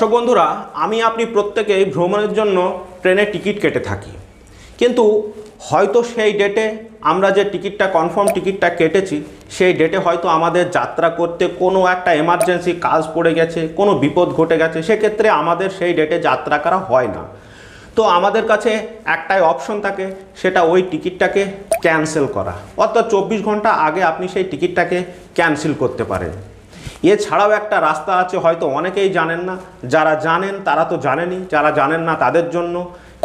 দর্শক বন্ধুরা, আমি আপনি প্রত্যেকেই ভ্রমণের জন্য ট্রেনে টিকিট কেটে থাকি। কিন্তু হয়তো সেই ডেটে আমরা যে টিকিটটা, কনফার্ম টিকিটটা কেটেছি, সেই ডেটে হয়তো আমাদের যাত্রা করতে কোনো একটা এমার্জেন্সি কাজ পড়ে গেছে, কোনো বিপদ ঘটে গেছে, সেক্ষেত্রে আমাদের সেই ডেটে যাত্রা করা হয় না। তো আমাদের কাছে একটাই অপশন থাকে, সেটা ওই টিকিটটাকে ক্যান্সেল করা। অর্থাৎ চব্বিশ ঘণ্টা আগে আপনি সেই টিকিটটাকে ক্যান্সেল করতে পারেন। এছাড়াও একটা রাস্তা আছে, হয়তো অনেকেই জানেন না। যারা জানেন, তারা তো জানেনি যারা জানেন না, তাদের জন্য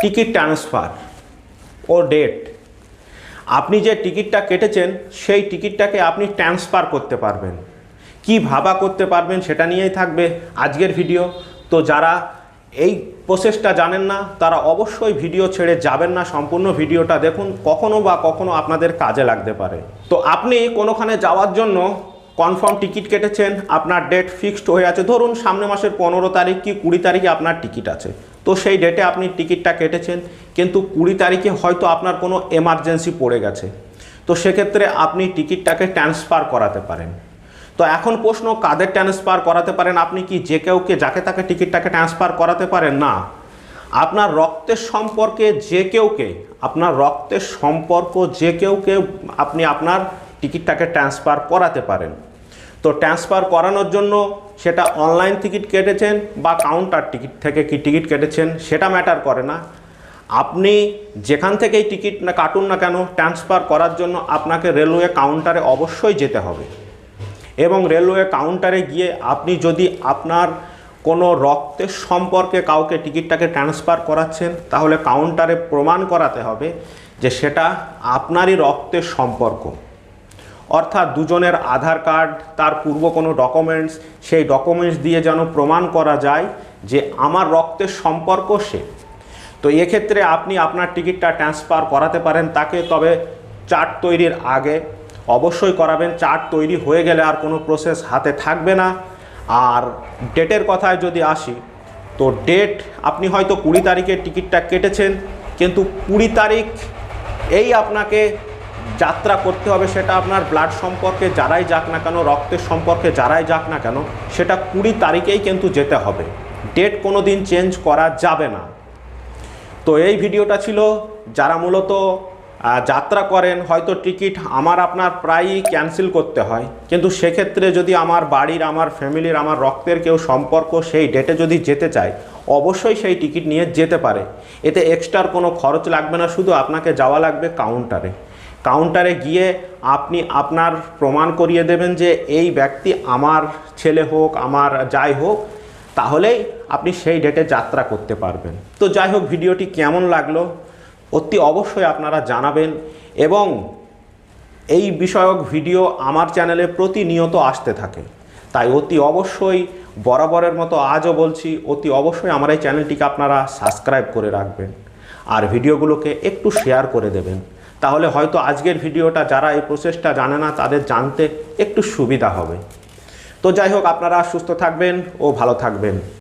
টিকিট ট্রান্সফার ও ডেট। আপনি যে টিকিটটা কেটেছেন, সেই টিকিটটাকে আপনি ট্রান্সফার করতে পারবেন। কি ভাবা করতে পারবেন সেটা নিয়েই থাকবে আজকের ভিডিও। তো যারা এই প্রসেসটা জানেন না, তারা অবশ্যই ভিডিও ছেড়ে যাবেন না। সম্পূর্ণ ভিডিওটা দেখুন, কখনো বা কখনো আপনাদের কাজে লাগতে পারে। তো আপনি কোনোখানে যাওয়ার জন্য কনফার্ম টিকিট কেটেছেন, আপনার ডেট ফিক্সড হয়ে আছে। ধরুন সামনে মাসের পনেরো তারিখ কি কুড়ি তারিখে আপনার টিকিট আছে। তো সেই ডেটে আপনি টিকিটটা কেটেছেন, কিন্তু কুড়ি তারিখে হয়তো আপনার কোনো এমার্জেন্সি পড়ে গেছে। তো সেক্ষেত্রে আপনি টিকিটটাকে ট্রান্সফার করাতে পারেন। তো এখন প্রশ্ন, কাদের ট্রান্সফার করাতে পারেন? আপনি কি যে কেউকে যাকে তাকে টিকিটটাকে ট্রান্সফার করাতে পারেন? না। আপনার রক্তের সম্পর্কে যে কেউকে আপনার রক্তের সম্পর্ক যে কেউকে আপনি আপনার টিকিটটাকে ট্রান্সফার করাতে পারেন। তো ট্রান্সফার করানোর জন্য সেটা অনলাইন টিকিট কেটেছেন বা কাউন্টার টিকিট থেকে কি টিকিট কেটেছেন সেটা ম্যাটার করে না। আপনি যেখান থেকেই টিকিট না কাটুন না কেন, ট্রান্সফার করার জন্য আপনাকে রেলওয়ে কাউন্টারে অবশ্যই যেতে হবে। এবং রেলওয়ে কাউন্টারে গিয়ে আপনি যদি আপনার কোনো রক্তের সম্পর্কে কাউকে টিকিটটাকে ট্রান্সফার করাচ্ছেন, তাহলে কাউন্টারে প্রমাণ করাতে হবে যে সেটা আপনারই রক্তের সম্পর্ক। অর্থাৎ দুজনের আধার কার্ড, তার পূর্ব কোনো ডকুমেন্টস সেই ডকুমেন্টস দিয়ে যেন প্রমাণ করা যায় যে আমার রক্তের সম্পর্ক সে। তো এক্ষেত্রে আপনি আপনার টিকিটটা ট্রান্সফার করাতে পারেন তাকে, তবে চার্ট তৈরির আগে অবশ্যই করাবেন। চার্ট তৈরি হয়ে গেলে আর কোনো প্রসেস হাতে থাকবে না। আর ডেটের কথায় যদি আসি, তো ডেট আপনি হয়তো কুড়ি তারিখের টিকিটটা কেটেছেন, কিন্তু কুড়ি তারিখ এই আপনাকে যাত্রা করতে হবে সেটা আপনার ব্লাড সম্পর্কে যারাই যাক না কেন, রক্তের সম্পর্কে যারাই যাক না কেন, সেটা কুড়ি তারিখেই কিন্তু যেতে হবে। ডেট কোনো দিন চেঞ্জ করা যাবে না। তো এই ভিডিওটা ছিল যারা মূলত যাত্রা করেন, হয়তো টিকিট আমার আপনার প্রায়ই ক্যান্সেল করতে হয়। কিন্তু সেক্ষেত্রে যদি আমার বাড়ির, আমার ফ্যামিলির আমার রক্তের কেউ সম্পর্ক সেই ডেটে যদি যেতে চায়, অবশ্যই সেই টিকিট নিয়ে যেতে পারে। এতে এক্সট্রার কোনো খরচ লাগবে না, শুধু আপনাকে যাওয়া লাগবে কাউন্টারে কাউন্টারে গিয়ে আপনি আপনার প্রমাণ করিয়ে দেবেন যে এই ব্যক্তি আমার ছেলে হোক, আমার যাই হোক, তাহলেই আপনি সেই ডেটে যাত্রা করতে পারবেন। তো যাই হোক, ভিডিওটি কেমন লাগল অতি অবশ্যই আপনারা জানাবেন এবং এই বিষয়ক ভিডিও আমার চ্যানেলে প্রতিনিয়ত আসতে থাকে। তাই অতি অবশ্যই বরাবরের মতো আজও বলছি, অতি অবশ্যই আমার এই চ্যানেলটিকে আপনারা সাবস্ক্রাইব করে রাখবেন। আর ভিডিওগুলোকে একটু শেয়ার করে দেবেন। তাহলে হয়তো আজকের ভিডিওটা যারা এই প্রসেসটা জানে না, তাদের জানতে একটু সুবিধা হবে। তো যাই হোক, আপনারা সুস্থ থাকবেন ও ভালো থাকবেন।